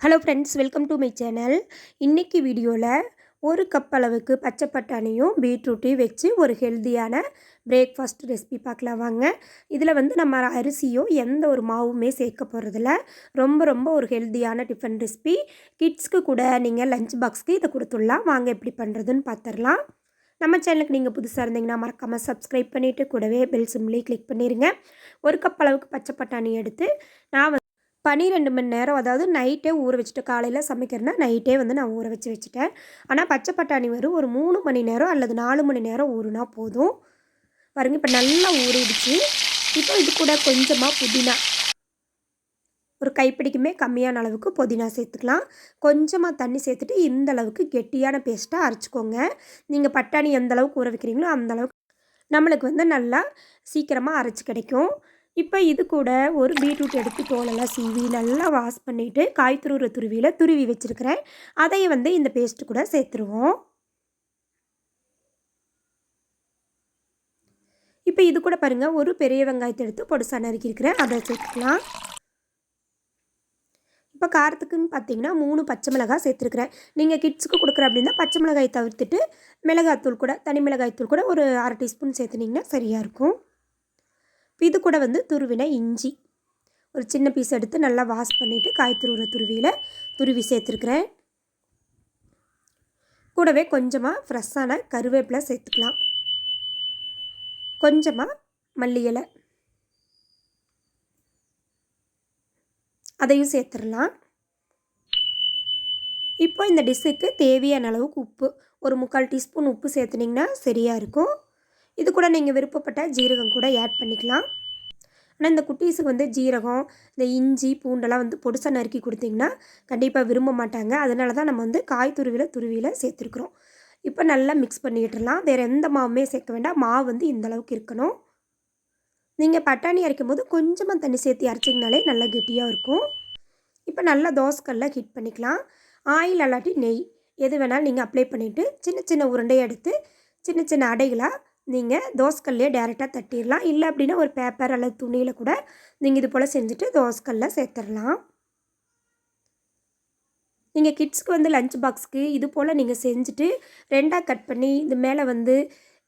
Hello friends welcome to my channel இன்றைக்கி வீடியோவில் ஒரு கப் அளவுக்கு பச்சை பட்டாணியும் பீட்ரூட்டையும் வச்சு ஒரு ஹெல்த்தியான பிரேக்ஃபாஸ்ட் ரெசிபி பார்க்கலாம் வாங்க. இதில் வந்து நம்ம அரிசியோ எந்த ஒரு மாவுமே சேர்க்க போகிறதில்ல ரொம்ப ரொம்ப ஒரு ஹெல்த்தியான டிஃபன் ரெசிபி கிட்ஸ்க்கு கூட நீங்கள் லஞ்ச் பாக்ஸ்க்கு இதை கொடுத்துடலாம். வாங்க எப்படி பண்ணுறதுன்னு பார்த்துடலாம். நம்ம சேனலுக்கு நீங்கள் புதுசாக இருந்தீங்கன்னா மறக்காமல் சப்ஸ்கிரைப் பண்ணிவிட்டு கூடவே பெல் சிம்லேயே கிளிக் பண்ணிடுங்க ஒரு கப் அளவுக்கு பச்சை பட்டாணி எடுத்து நான் வந்து பன்னிரெண்டு மணி நேரம் அதாவது நைட்டே ஊற வச்சுட்டு காலையில் சமைக்கிறேன்னா நைட்டே வந்து நான் ஊற வச்சு வச்சுட்டேன். ஆனால் பச்சை பட்டாணி வரும் ஒரு மூணு மணி நேரம் அல்லது நாலு மணி நேரம் ஊறுனா போதும். பாருங்க இப்போ நல்லா ஊறிடுச்சு. இப்போ இது கூட கொஞ்சமாக புதினா. ஒரு கைப்பிடிக்குமே கம்மியான அளவுக்கு புதினா சேர்த்துக்கலாம். கொஞ்சமாக தண்ணி சேர்த்துட்டு இந்த அளவுக்கு கெட்டியான பேஸ்ட்டாக அரைச்சிக்கோங்க. நீங்கள் பட்டாணி எந்த அளவுக்கு ஊற வைக்கிறீங்களோ அந்த அளவுக்கு நம்மளுக்கு வந்து நல்லா சீக்கிரமாக அரைச்சி கிடைக்கும். இப்போ இது கூட ஒரு பீட்ரூட் எடுத்து தோலெல்லாம் சீவி நல்லா வாஷ் பண்ணிவிட்டு காய் துருவுற துருவியில் துருவி வச்சுருக்கிறேன். அதையே வந்து இந்த பேஸ்ட்டு கூட சேர்த்துருவோம். இப்போ இது கூட பாருங்கள் ஒரு பெரிய வெங்காயத்தை எடுத்து பொடுசாக நறுக்கியிருக்கிறேன். அதை சேர்த்துக்கலாம். இப்போ காரத்துக்குன்னு பார்த்தீங்கன்னா மூணு பச்சை மிளகாய் சேர்த்துருக்குறேன். நீங்கள் கிட்ஸுக்கு கொடுக்குற அப்படின்னா பச்சை மிளகாய் தவிர்த்துட்டு மிளகாய்த்தூள் கூட தனி மிளகாய்த்தூள் கூட ஒரு அரை டீஸ்பூன் சேர்த்துனிங்கன்னா சரியாக இருக்கும். இது கூட வந்து துருவின இஞ்சி. ஒரு சின்ன பீஸ் எடுத்து நல்லா வாஷ் பண்ணிவிட்டு காய் துருவுற துருவியில் துருவி சேர்த்துருக்குறேன். கூடவே கொஞ்சமாக ஃப்ரெஷ்ஷான கருவேப்பிலை சேர்த்துக்கலாம். கொஞ்சமாக மல்லி இலை. அதையும் சேர்த்துடலாம். இப்போ இந்த டிஷ்ஷுக்கு தேவையான அளவுக்கு உப்பு. ஒரு முக்கால் டீஸ்பூன் உப்பு சேர்த்துனிங்கன்னா சரியாக இருக்கும். இது கூட நீங்கள் விருப்பப்பட்ட ஜீரகம் கூட ஆட் பண்ணிக்கலாம். ஆனால் இந்த குட்டீஸுக்கு வந்து ஜீரகம் இந்த இஞ்சி பூண்டெல்லாம் வந்து பொடிசாக நறுக்கி கொடுத்திங்கன்னா கண்டிப்பாக விரும்ப மாட்டாங்க. அதனால தான் நம்ம வந்து காய் துருவியில் துருவியில் சேர்த்துருக்குறோம். இப்போ நல்லா மிக்ஸ் பண்ணிக்கிட்டுலாம் வேறு எந்த மாவுமே சேர்க்க வேண்டாம். மாவு வந்து இந்த அளவுக்கு இருக்கணும். நீங்கள் பட்டாணி அரைக்கும் போது கொஞ்சமாக தண்ணி சேர்த்து அரைச்சிங்கனாலே நல்லா கெட்டியாக இருக்கும். இப்போ நல்லா தோசைக்கல்ல ஹீட் பண்ணிக்கலாம். ஆயில் அல்லாட்டி நெய். எது வேணாலும் நீங்கள் அப்ளை பண்ணிவிட்டு சின்ன சின்ன உருண்டையை எடுத்து சின்ன சின்ன அடைகளாக நீங்கள் தோசைக்கல்லையே டேரெக்டாக தட்டிடலாம் இல்லை அப்படின்னா ஒரு பேப்பர் அல்லது துணியில் கூட நீங்கள் இது போல் செஞ்சுட்டு தோசைக்கல்ல சேர்த்துடலாம் நீங்கள் கிட்ஸ்க்கு வந்து லஞ்ச் பாக்ஸ்க்கு இது போல் நீங்கள் செஞ்சுட்டு ரெண்டாக கட் பண்ணி இது மேலே வந்து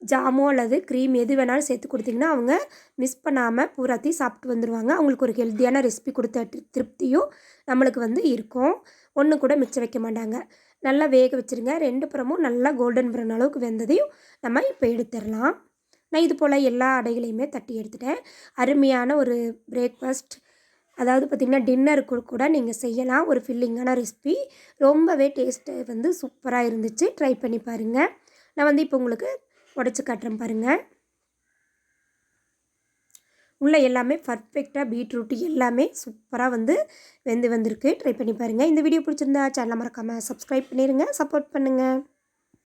ஜாமோ அல்லது க்ரீம் எது வேணாலும் சேர்த்து கொடுத்தீங்கன்னா அவங்க மிஸ் பண்ணாமல் பூராத்தையும் சாப்பிட்டு வந்துடுவாங்க அவங்களுக்கு ஒரு ஹெல்த்தியான ரெசிபி கொடுத்த திருப்தியும் நம்மளுக்கு வந்து இருக்கும். ஒன்று கூட மிச்சம் வைக்க மாட்டாங்க. நல்லா வேக வச்சுருங்க. ரெண்டு புறமும் நல்லா கோல்டன் ப்ரௌன் அளவுக்கு வெந்ததையும் நம்ம இப்போ எடுத்துடலாம். நான் இது போல் எல்லா அடைகளையுமே தட்டி எடுத்துட்டேன். அருமையான ஒரு பிரேக்ஃபாஸ்ட் அதாவது பார்த்திங்கன்னா டின்னருக்கு கூட நீங்கள் செய்யலாம். ஒரு ஃபில்லிங்கான ரெசிபி ரொம்பவே டேஸ்ட்டு வந்து சூப்பராக இருந்துச்சு. ட்ரை பண்ணி பாருங்கள் நான் வந்து இப்போ உங்களுக்கு உடச்சி காட்டுறேன் பாருங்கள் உள்ளே எல்லாமே பர்ஃபெக்டாக பீட்ரூட் எல்லாமே சூப்பராக வந்து வெந்து வந்திருக்கு. ட்ரை பண்ணி பாருங்கள் இந்த வீடியோ பிடிச்சிருந்தா சேனலை மறக்காமல் சப்ஸ்கிரைப் பண்ணிடுங்க சப்போர்ட் பண்ணுங்கள்